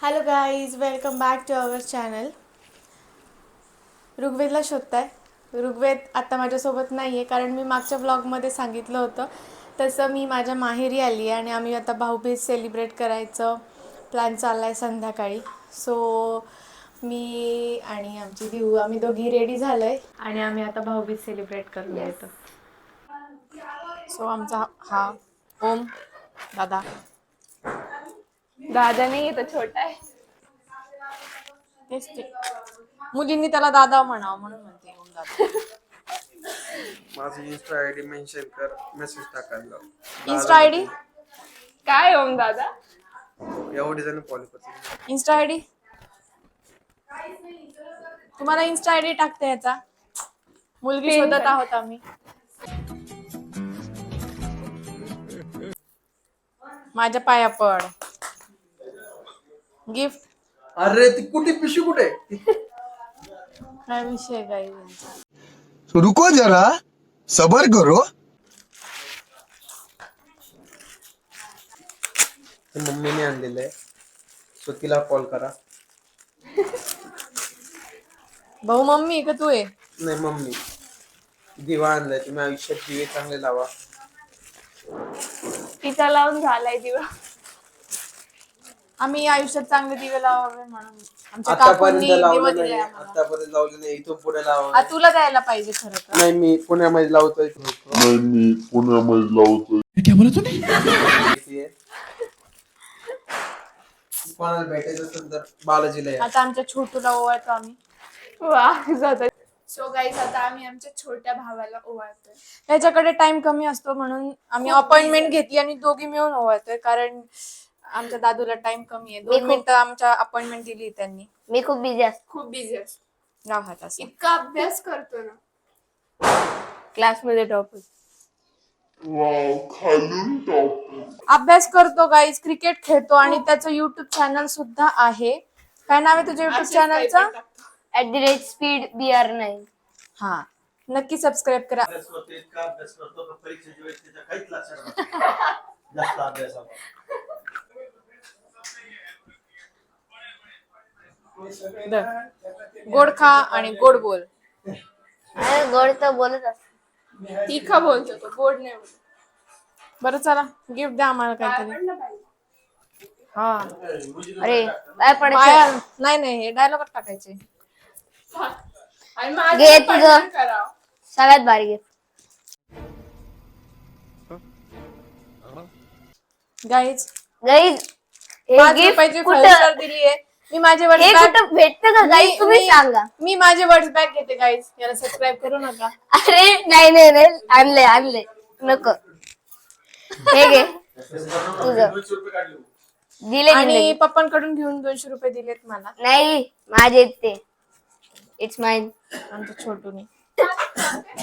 Hello guys welcome back to our channel ऋग्वेदला शोधताय. ऋग्वेद आता माझ्यासोबत नाही आहे कारण मी मागच्या ब्लॉगमध्ये सांगितलं होतं. तसं मी माझ्या माहेरी आली आहे आणि आम्ही आता भाऊबीज सेलिब्रेट करायचं प्लॅन चालला आहे संध्याकाळी. सो मी आणि आमची दिऊ आम्ही दोघी रेडी झालो आहे आणि आम्ही आता भाऊबीज सेलिब्रेट करून येतो सो आमचा हा ओम दादा. दादा नाही तो छोटा आहे. तेच ते. मुलींनी त्याला दादा म्हणावं म्हणून म्हणते ओम दादा. माझं इन्स्टा आय डी मेन्शन कर मेसेज टाकायला इन्स्टा आय डी काय ओम दादा? एवढे जण फॉलो इन्स्टा आय डी तुम्हाला इन्स्टा आय डी टाकते याचा? मुलगी Pin शोधत कर. आहोत आम्ही. माझ्या पाया पड. गिफ्ट. अरे ती कुठे? पिशवी कुठे? काय विषय काय तो रुको जरा. सबर करो. ते मम्मीने आणलेलं आहे. सो तिला कॉल करा. भाऊ मम्मी का तू आहे? नाही मम्मी. दिवा आणलाय. तुम्ही आयुष्यात दिवे चांगले लावा. तिचा लावून झालाय दिवा. आम्ही आयुष्यात चांगले दिवे लावावे म्हणून. आमच्या काकूंनी आतापर्यंत दिवा लावलं दिले नाही. आम्हाला. आतापर्यंत लावलं नाही. इथून पुढे लावा आ, तुला द्यायला पाहिजे खरं तर. नाही मी पुण्यामध्ये लावतोय. मी पुण्यामध्ये लावतोय? कोणाला भेटायचं असेल तर बालाजीला या. आता आमच्या छोटूला ओवाळतो आम्ही. सो गाईज आता आम्ही आमच्या छोट्या भावाला ओवाळतोय. त्याच्याकडे टाइम कमी असतो म्हणून आम्ही अपॉइंटमेंट घेतली आणि दोघी मिळून ओवाळतोय. कारण आमच्या दादूला टाइम कमी आहे. दोन मिनिटं आमच्या अपॉइंटमेंट दिली त्यांनी. मी खूप बिझी असतो. खूप बिझी असतो. हात असं इतका अभ्यास करतो ना. क्लासमध्ये टॉप अभ्यास करतो गाईज क्रिकेट खेळतो आणि त्याचं युट्यूब चॅनल सुद्धा आहे. काय नाव आहे तुझ्या YouTube चॅनलचं at the rate speed B R nine हा. नक्की सबस्क्राईब करा. अभ्यास करतो इतका अभ्यास करतो का परीक्षेच्या वेळेस त्याच्या काहीच लक्षात राहत नाही. जास्त अभ्यास गोड खा आणि गोड बोल. गोड तर बोलत असतो. तिखा बोलतो तो गोड नाही बोलतो. बरं चला गिफ्ट द्या आम्हाला काहीतरी. हा. अरे काय पाया नाही नाही हे डायलॉग टाकायचे. आणि माझं घे पण तुझं. partner करावं. सगळ्यात भारी गिफ्ट गाईज गाईज हे पाच गिफ्ट कुठं? दिली आहे मी माझे वर्ड्स हे बॅक कुठं भेटतं का गाईज तुम्ही सांगा. मी माझे वर्ड्स बॅक घेते गाईज याला सबस्क्राईब करू नका. अरे नाही नाही नाही. आणले आणले. नको. हे घे. तुझं. दोनशे रुपये काढले दिले आणि दिले पप्पांकडून घेऊन दोनशे रुपये दिलेत मला. नाही माझे आहेत ते. इट्स माइन आमच्या छोटूने.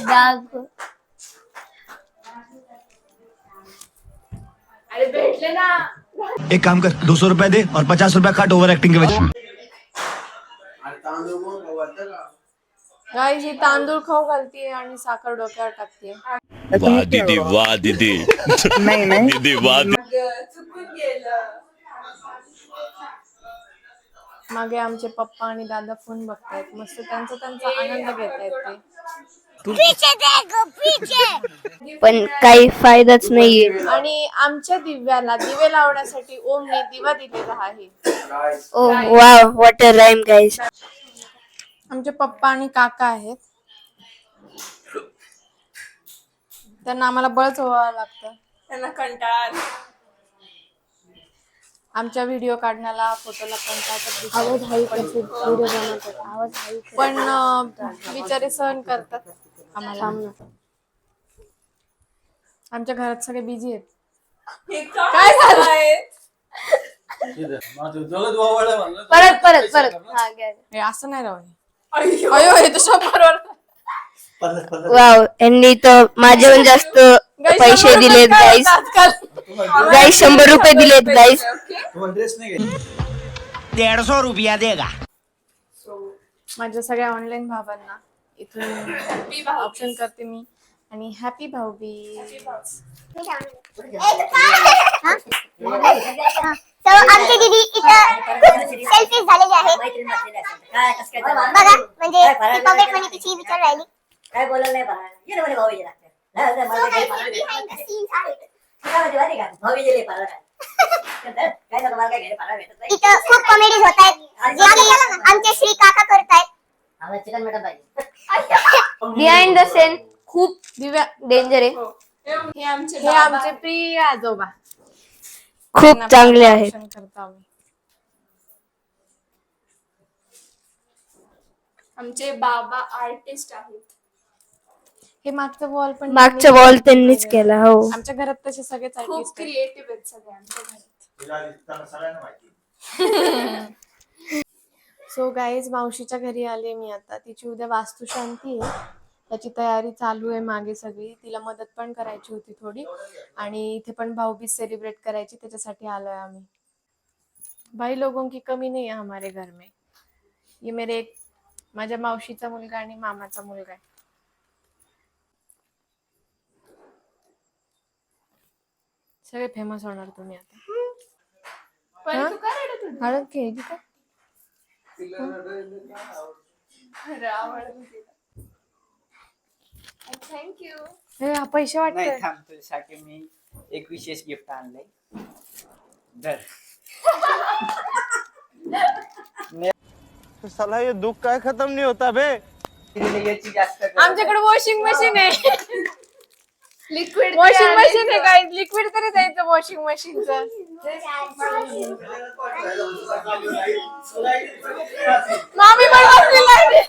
डाग अरे भेटले ना. एक काम कर दो सौ रुपया दे और पचास रुपया काट ओवर एक्टिंग के गाईज ही तांदूळ खाऊ घालतीये आणि साखर डोक्यावर टाकते वाह दीदी वाह दीदी. दीदी वाह दीदी. चुकून गेलं. मागे आमचे पप्पा आणि दादा फोन बघतायत. मस्त त्यांचा त्यांचा आनंद घेतायत ते. पण काही फायदाच नाहीये. आणि आमच्या दिव्याला दिवे लावण्यासाठी ओमने दिवा दिलेला आहे. ओ wow what a rhyme guys आमचे पप्पा आणि काका आहेत. त्यांना आम्हाला बळच व्हावं लागतं. त्यांना कंटाळा. आमच्या व्हिडिओ काढण्याला फोटोला पण पण अं, बिचारे सहन करतात. आम्हाला. आमच्या घरात सगळे बिझी आहेत. हे काय झालंय परत परत परत. हा घ्या हे असं नाही राव हे. अयो हे तर वाव यांनी तर माझ्याहून जास्त पैसे शंभर रुपये दिलेत काय गाईस आजकाल? गाईस शंभर रुपये दिलेत गाईस ड्रेस नाही घ्यायचा. डेढ़ सौ रुपया देगा। माझ्या सगळ्या ऑनलाईन भावांना इथून ऑप्शन करते मी. आणि हॅपी भाऊबीज. तर आमची दीदी इथं सेल्फी झालेली आहे. बघा म्हणजे पॉकेट मनी तिची विचार राहिली. काय बोललं नाही बघा ये ना म्हणे लागते. काय नको मला काय भेटत नाही. इथं खूप कॉमेडीज होत आहेत. आमचे श्री काका करतायत. आम्हाला चिकन मटन पाहिजे बिहाइंड द सेन खूप डेंजर आहे. हे आमचे हे बाबा. आमचे प्रिय आजोबा. खूप चांगले आहेत. आम्ही. आमचे बाबा आर्टिस्ट आहेत. हे मागचं वॉल पण त्यांनी- वॉल त्यांनीच केला हो. आमच्या घरात तसे सगळेच खूप क्रिएटिव्ह आहेत. सगळे आमच्या घरात. सगळ्यांना माहिती सो गाईज मावशीच्या घरी आले मी आता. तिची उद्या वास्तुशांती आहे. त्याची तयारी चालू आहे मागे सगळी. तिला मदत पण करायची होती थोडी. आणि इथे पण भाऊबीज सेलिब्रेट करायची. त्याच्यासाठी आलोय आम्ही. भाई लोगों की कमी नाही आहे हमारे घर में. ये मेरे एक माझ्या मावशीचा मुलगा आणि मामाचा मुलगा आहे. सगळे फेमस होणार तुम्ही आता? हळद घ्यायची का? थँक्यू हे हा पैसे थांब तुझ्यासाठी मी एक विशेष गिफ्ट आणलंय. धर. साला ये दुख काय खत्म नहीं होता बे याची जास्त गरज आमच्याकडे वॉशिंग मशीन आहे. लिक्विड वॉशिंग मशीन आहे काय लिक्विड तरी द्यायचं वॉशिंग मशीनचं मामी पण बसलेला आहे.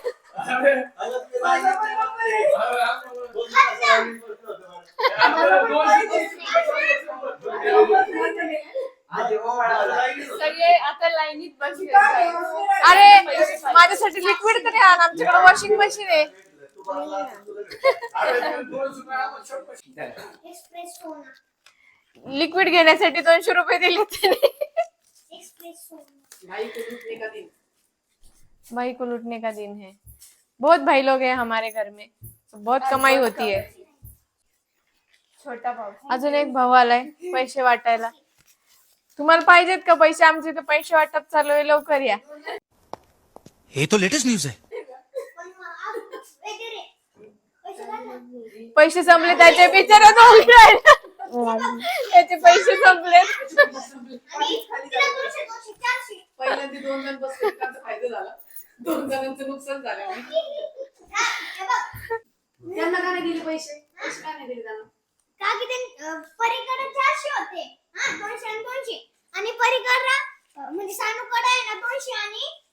सगळे आता लाईनीत बसले अरे माझ्यासाठी लिक्विड तरी आण. आमच्याकडे वॉशिंग मशीन आहे. लिक्विड घेण्यासाठी दोनशे रुपये दिले त्याने भाई को लूटने का दिन है? बहुत भाई लोग हैं हमारे घर में. बहुत कमाई होती है. छोटा भाऊ अजून एक भाऊ आलाय पैसे वाटायला. तुम्हाला पाहिजेत का पैसे? आमचे इथे पैसे वाटप चालू आहे लवकर या. ये तो लेटेस्ट न्यूज है पैसे संपले त्याचे बिचारा राहिला. त्याचे पैसे संपले. पहिल्यांदा दोन जण बसले त्यांचा फायदा झाला. दोन जणांचं नुकसान झालं. त्यांना का नाही दिले पैसे? पैसे का नाही दिले त्यांना? का की ते परिकर चारशे होते हा दोनशे आणि दोनशे आणि परिकर म्हणजे सानूकडे आहे ना दोनशे आणि.